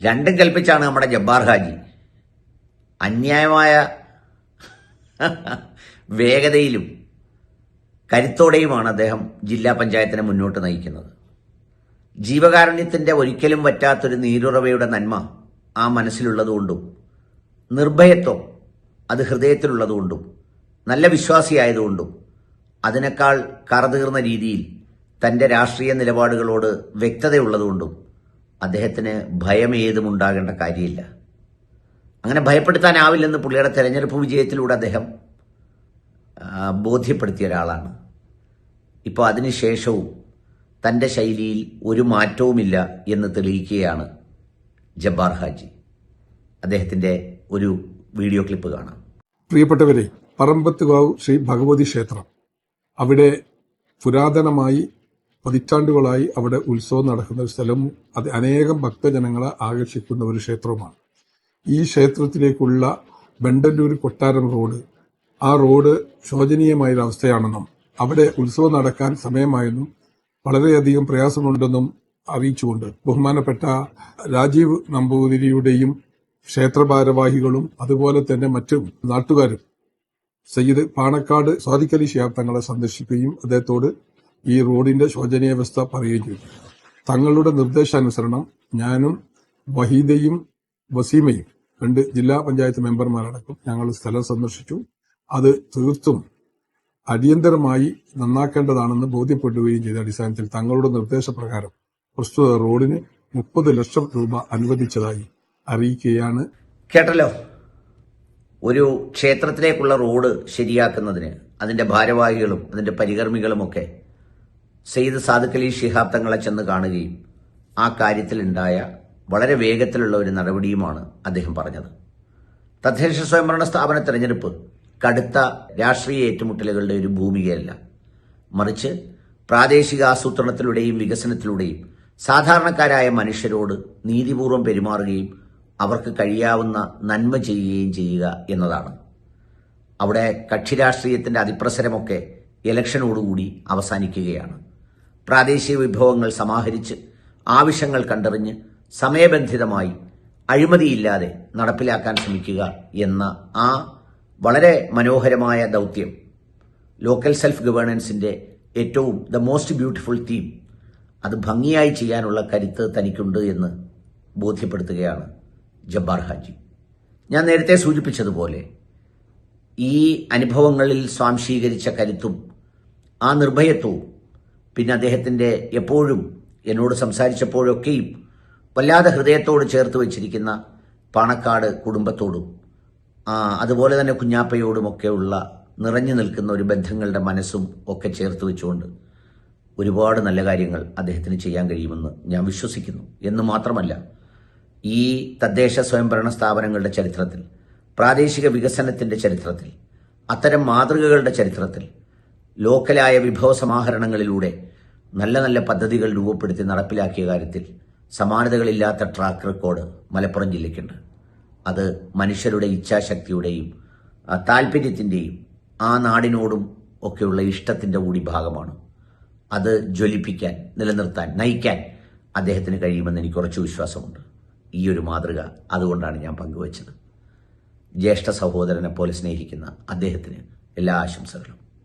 രണ്ടും കൽപ്പിച്ചാണ് നമ്മുടെ ജബ്ബാർ ഹാജി. അന്യായമായ വേഗതയിലും കരുത്തോടെയുമാണ് അദ്ദേഹം ജില്ലാ പഞ്ചായത്തിനെ മുന്നോട്ട് നയിക്കുന്നത്. ജീവകാരുണ്യത്തിന്റെ ഒരിക്കലും പറ്റാത്തൊരു നീരുറവയുടെ നന്മ ആ മനസ്സിലുള്ളതുകൊണ്ടും നിർഭയത്വം അത് ഹൃദയത്തിലുള്ളതുകൊണ്ടും നല്ല വിശ്വാസിയായതുകൊണ്ടും അതിനേക്കാൾ കറതീർന്ന രീതിയിൽ തന്റെ രാഷ്ട്രീയ നിലപാടുകളോട് വ്യക്തതയുള്ളതുകൊണ്ടും അദ്ദേഹത്തിന് ഭയം ഏതും ഉണ്ടാകേണ്ട കാര്യമില്ല. അങ്ങനെ ഭയപ്പെടുത്താനാവില്ലെന്ന് പുള്ളിയുടെ തെരഞ്ഞെടുപ്പ് വിജയത്തിലൂടെ അദ്ദേഹം ബോധ്യപ്പെടുത്തിയ ഒരാളാണ്. ഇപ്പോൾ അതിനുശേഷവും തന്റെ ശൈലിയിൽ ഒരു മാറ്റവുമില്ല എന്ന് തെളിയിക്കുകയാണ് ജബ്ബാർ ഹാജി. അദ്ദേഹത്തിന്റെ ഒരു വീഡിയോ ക്ലിപ്പ് കാണാം. പ്രിയപ്പെട്ടവരെ പറമ്പത്തുകാവ് ശ്രീ ഭഗവതി ക്ഷേത്രം. അവിടെ പുരാതനമായി പതിറ്റാണ്ടുകളായി അവിടെ ഉത്സവം നടക്കുന്ന ഒരു സ്ഥലവും അത് അനേകം ഭക്തജനങ്ങളെ ആകർഷിക്കുന്ന ഒരു ക്ഷേത്രവുമാണ്. ഈ ക്ഷേത്രത്തിലേക്കുള്ള ബണ്ടല്ലൂർ കൊട്ടാരം റോഡ് ആ റോഡ് ശോചനീയമായ അവസ്ഥയാണെന്നും അവിടെ ഉത്സവം നടക്കാൻ സമയമായെന്നും വളരെയധികം പ്രയാസമുണ്ടെന്നും അറിയിച്ചുകൊണ്ട് ബഹുമാനപ്പെട്ട രാജീവ് നമ്പൂതിരിയുടെയും ക്ഷേത്ര ഭാരവാഹികളും അതുപോലെ തന്നെ മറ്റു നാട്ടുകാരും സയ്യിദ് പാണക്കാട് സ്വാദിക്കലി ശിഹാബ് സന്ദർശിക്കുകയും അദ്ദേഹത്തോട് ഈ റോഡിന്റെ ശോചനീയാവസ്ഥ പറയുകയും ചെയ്തു. തങ്ങളുടെ നിർദ്ദേശാനുസരണം ഞാനും വഹീദയും വസീമയും രണ്ട് ജില്ലാ പഞ്ചായത്ത് മെമ്പർമാരടക്കം ഞങ്ങൾ സ്ഥലം സന്ദർശിച്ചു. അത് തീർത്തും അടിയന്തരമായി നന്നാക്കേണ്ടതാണെന്ന് ബോധ്യപ്പെടുകയും ചെയ്ത അടിസ്ഥാനത്തിൽ തങ്ങളുടെ നിർദ്ദേശപ്രകാരം പ്രസ്തുത റോഡിന് മുപ്പത് ലക്ഷം രൂപ അനുവദിച്ചതായി അറിയിക്കുകയാണ്. കേട്ടല്ലോ. ഒരു ക്ഷേത്രത്തിലേക്കുള്ള റോഡ് ശരിയാക്കുന്നതിന് അതിന്റെ ഭാരവാഹികളും അതിന്റെ പരികർമ്മികളുമൊക്കെ സെയ്ദ് സാദുഖ് ശിഹാബ് തങ്ങളെ ചെന്ന് കാണുകയും ആ കാര്യത്തിലുണ്ടായ വളരെ വേഗത്തിലുള്ള ഒരു നടപടിയുമാണ് അദ്ദേഹം പറഞ്ഞത്. തദ്ദേശ സ്വയംഭരണ സ്ഥാപന തെരഞ്ഞെടുപ്പ് കടുത്ത രാഷ്ട്രീയ ഏറ്റുമുട്ടലുകളുടെ ഒരു ഭൂമികയല്ല. മറിച്ച് പ്രാദേശിക ആസൂത്രണത്തിലൂടെയും വികസനത്തിലൂടെയും സാധാരണക്കാരായ മനുഷ്യരോട് നീതിപൂർവം പെരുമാറുകയും അവർക്ക് കഴിയാവുന്ന നന്മ ചെയ്യുകയും ചെയ്യുക എന്നതാണ്. അവിടെ കക്ഷി രാഷ്ട്രീയത്തിന്റെ അതിപ്രസരമൊക്കെ ഇലക്ഷനോടുകൂടി അവസാനിക്കുകയാണ്. പ്രാദേശിക വിഭവങ്ങൾ സമാഹരിച്ച് ആവശ്യങ്ങൾ കണ്ടറിഞ്ഞ് സമയബന്ധിതമായി അഴിമതിയില്ലാതെ നടപ്പിലാക്കാൻ ശ്രമിക്കുക എന്ന ആ വളരെ മനോഹരമായ ദൗത്യം ലോക്കൽ സെൽഫ് ഗവേണൻസിന്റെ ഏറ്റവും ദ മോസ്റ്റ് ബ്യൂട്ടിഫുൾ തീം അത് ഭംഗിയായി ചെയ്യാനുള്ള കരുത്ത് തനിക്കുണ്ട് എന്ന് ബോധ്യപ്പെടുത്തുകയാണ് ജബ്ബാർ ഹാജി. ഞാൻ നേരത്തെ സൂചിപ്പിച്ചതുപോലെ ഈ അനുഭവങ്ങളിൽ സ്വാംശീകരിച്ച കരുത്തും ആ നിർഭയത്വവും പിന്നെ അദ്ദേഹത്തിന്റെ എപ്പോഴും എന്നോട് സംസാരിച്ചപ്പോഴൊക്കെയും വല്ലാതെ ഹൃദയത്തോട് ചേർത്ത് വെച്ചിരിക്കുന്ന പാണക്കാട് കുടുംബത്തോടും അതുപോലെ തന്നെ കുഞ്ഞാപ്പയോടുമൊക്കെയുള്ള നിറഞ്ഞു നിൽക്കുന്ന ഒരു ബന്ധങ്ങളുടെ മനസ്സും ഒക്കെ ചേർത്ത് വെച്ചുകൊണ്ട് ഒരുപാട് നല്ല കാര്യങ്ങൾ അദ്ദേഹത്തിന് ചെയ്യാൻ കഴിയുമെന്ന് ഞാൻ വിശ്വസിക്കുന്നു. എന്ന് മാത്രമല്ല ഈ തദ്ദേശ സ്വയംഭരണ സ്ഥാപനങ്ങളുടെ ചരിത്രത്തിൽ പ്രാദേശിക വികസനത്തിന്റെ ചരിത്രത്തിൽ അത്തരം മാതൃകകളുടെ ചരിത്രത്തിൽ ലോക്കലായ വിഭവ സമാഹരണങ്ങളിലൂടെ നല്ല നല്ല പദ്ധതികൾ രൂപപ്പെടുത്തി നടപ്പിലാക്കിയ കാര്യത്തിൽ സമാനതകളില്ലാത്ത ട്രാക്ക് റെക്കോർഡ് മലപ്പുറം ജില്ലയ്ക്കുണ്ട്. അത് മനുഷ്യരുടെ ഇച്ഛാശക്തിയുടെയും താല്പര്യത്തിന്റെയും ആ നാടിനോടും ഒക്കെയുള്ള ഇഷ്ടത്തിന്റെ കൂടി ഭാഗമാണ്. അത് ജ്വലിപ്പിക്കാൻ നിലനിർത്താൻ നയിക്കാൻ അദ്ദേഹത്തിന് കഴിയുമെന്ന് എനിക്ക് കുറച്ച് വിശ്വാസമുണ്ട്. ഈ ഒരു മാതൃക അതുകൊണ്ടാണ് ഞാൻ പങ്കുവച്ചത്. ജ്യേഷ്ഠ സഹോദരനെ പോലെ സ്നേഹിക്കുന്ന അദ്ദേഹത്തിന് എല്ലാ ആശംസകളും.